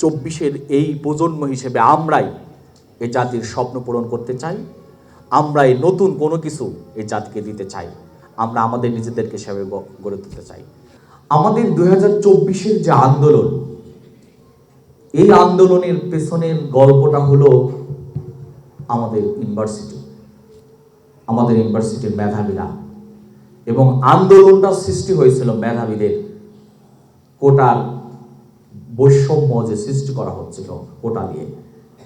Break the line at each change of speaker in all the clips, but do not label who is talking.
চব্বিশের এই প্রজন্ম হিসেবে আমরাই এ জাতির স্বপ্ন পূরণ করতে চাই। আমরাই নতুন কোনো কিছু এই জাতিকে দিতে চাই। আমরা আমাদের নিজেদেরকে সেভাবে গড়ে তুলতে চাই। আমাদের দুই হাজার চব্বিশের যে আন্দোলন, এই আন্দোলনের পেছনের গল্পটা হলো আমাদের ইউনিভার্সিটি, আমাদের ইউনিভার্সিটির মেধাবীরা। এবং আন্দোলনটা সৃষ্টি হয়েছিল মেধাবীদের কোটার বৈষম্য যে সৃষ্টি করা হচ্ছিল কোটা দিয়ে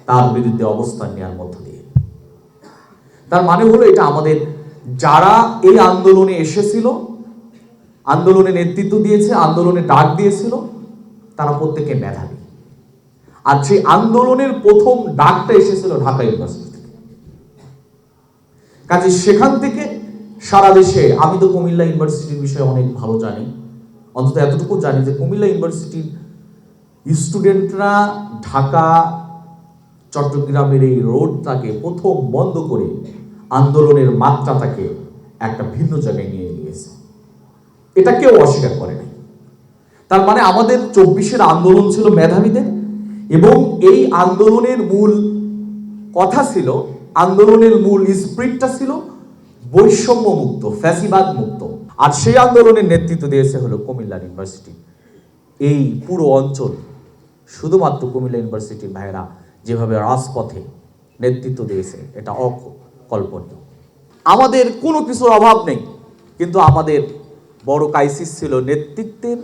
তার বিরুদ্ধে অবস্থান নেওয়ার মধ্য দিয়ে। তার মানে হলো এটা আমাদের যারা এই আন্দোলনে এসেছিল, আন্দোলনে নেতৃত্ব দিয়েছে, আন্দোলনে ডাক দিয়েছিল, তারা প্রত্যেকে মেধাবী। আর সেই আন্দোলনের প্রথম ডাকটা এসেছিল ঢাকা ইউনিভার্সিটি থেকে। কাজে সেখান থেকে সারা দেশে, আমি তো কুমিল্লা ইউনিভার্সিটির বিষয়ে অনেক ভালো জানি, অন্তত এতটুকু জানি যে কুমিল্লা ইউনিভার্সিটির স্টুডেন্টরা ঢাকা, চট্টগ্রামের এই রোডটাকে প্রথম বন্ধ করে আন্দোলনের মাত্রাটাকে একটা ভিন্ন জায়গায় নিয়ে গিয়েছে এটা কেউ অস্বীকার করে নাই। তার মানে আমাদের চব্বিশের আন্দোলন ছিল মেধাবীদের এবং এই আন্দোলনের মূল কথা ছিল, আন্দোলনের মূল স্প্রিটটা ছিল বৈষম্য মুক্ত ফ্যাসিবাদ মুক্ত আর সেই আন্দোলনের নেতৃত্ব দিয়েছে হলো কুমিল্লা ইউনিভার্সিটি। এই পুরো অঞ্চল শুধুমাত্র কুমিল্লা ইউনিভার্সিটির ভাইয়েরা যেভাবে রাজপথে নেতৃত্ব দিয়েছে, এটা অকল্পনীয়। আমাদের কোনো কিছুর অভাব নেই, কিন্তু আমাদের বড় ক্রাইসিস ছিল নেতৃত্বের,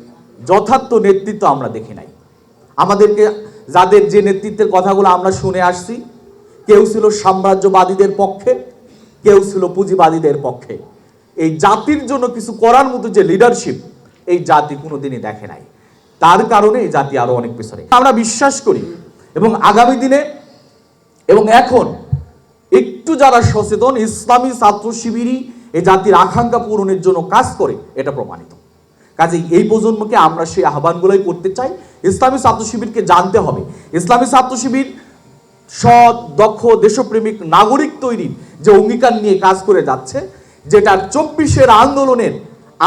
যথার্থ নেতৃত্ব আমরা দেখি নাই। আমাদেরকে, যাদের যে নেতৃত্বের কথাগুলো আমরা শুনে আসছি, কেউ ছিল সাম্রাজ্যবাদীদের পক্ষে, কেউ ছিল পুঁজিবাদীদের পক্ষে। এই জাতির জন্য কিছু করার মতো যে লিডারশিপ এই জাতি কোনোদিনই দেখে নাই। তার কারণে এই জাতি আরও অনেক পিছনে। আমরা বিশ্বাস করি এবং আগামী দিনে এবং এখন একটু যারা সচেতন, ইসলামী ছাত্র শিবিরই এই জাতির আকাঙ্ক্ষা পূরণের জন্য কাজ করে, এটা প্রমাণিত। কাজেই এই প্রজন্মকে আমরা সেই আহ্বানগুলোই করতে চাই, ইসলামী ছাত্র শিবিরকে জানতে হবে। ইসলামী ছাত্র শিবির সৎ, দক্ষ, দেশপ্রেমিক নাগরিক তৈরির যে অঙ্গীকার নিয়ে কাজ করে যাচ্ছে, যেটা চব্বিশের আন্দোলনের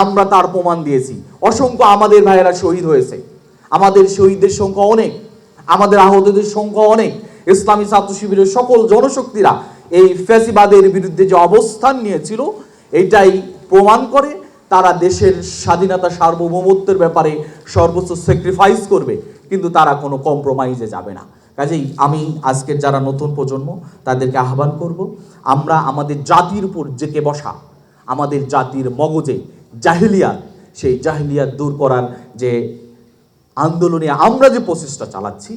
আমরা তার প্রমাণ দিয়েছি। অসংখ্য আমাদের ভাইয়েরা শহীদ হয়েছে। আমাদের শহীদদের সংখ্যা অনেক, আমাদের আহতদের সংখ্যা অনেক। ইসলামী ছাত্র শিবিরের সকল জনশক্তিরা এই ফ্যাসিবাদের বিরুদ্ধে যে অবস্থান নিয়েছিল, এটাই প্রমাণ করে তারা দেশের স্বাধীনতা সার্বভৌমত্বের ব্যাপারে সর্বোচ্চ স্যাক্রিফাইস করবে, কিন্তু তারা কোনো কম্প্রোমাইজে যাবে না। কাজেই আমি আজকের যারা নতুন প্রজন্ম, তাদেরকে আহ্বান করব, আমরা আমাদের জাতির উপর জেকে বসা, আমাদের জাতির মগজে জাহিলিয়াত সেই জাহিলিয়াত দূর করার যে আন্দোলনে আমরা যে প্রচেষ্টা চালাচ্ছি,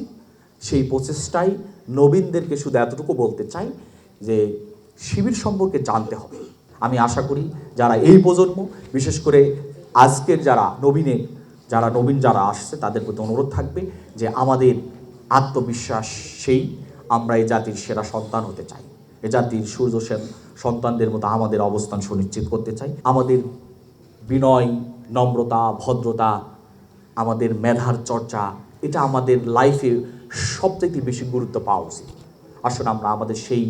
সেই প্রচেষ্টাই নবীনদেরকে শুধু এতটুকু বলতে চাই যে শিবির সম্পর্কে জানতে হবে। আমি আশা করি যারা এই প্রজন্ম, বিশেষ করে আজকের যারা নবীনে, যারা নবীন যারা আসছে, তাদের প্রতি অনুরোধ থাকবে যে আমাদের আত্মবিশ্বাস সেই, আমরা এই জাতির সেরা সন্তান হতে চাই। এ জাতির সূর্য সেন সন্তানদের মতো আমাদের অবস্থান সুনিশ্চিত করতে চাই। আমাদের বিনয়, নম্রতা, ভদ্রতা, আমাদের মেধার চর্চা, এটা আমাদের লাইফে সবথেকে বেশি গুরুত্ব পাওয়া উচিত। আসুন আমরা আমাদের সেই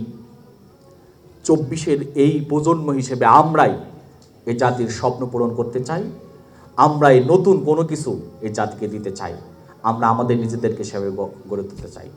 চব্বিশের এই প্রজন্ম হিসেবে আমরাই এ জাতির স্বপ্ন পূরণ করতে চাই। আমরাই নতুন কোনো কিছু এই জাতিকে দিতে চাই। আমরা আমাদের নিজেদেরকে সেভাবে গড়ে তুলতে চাই।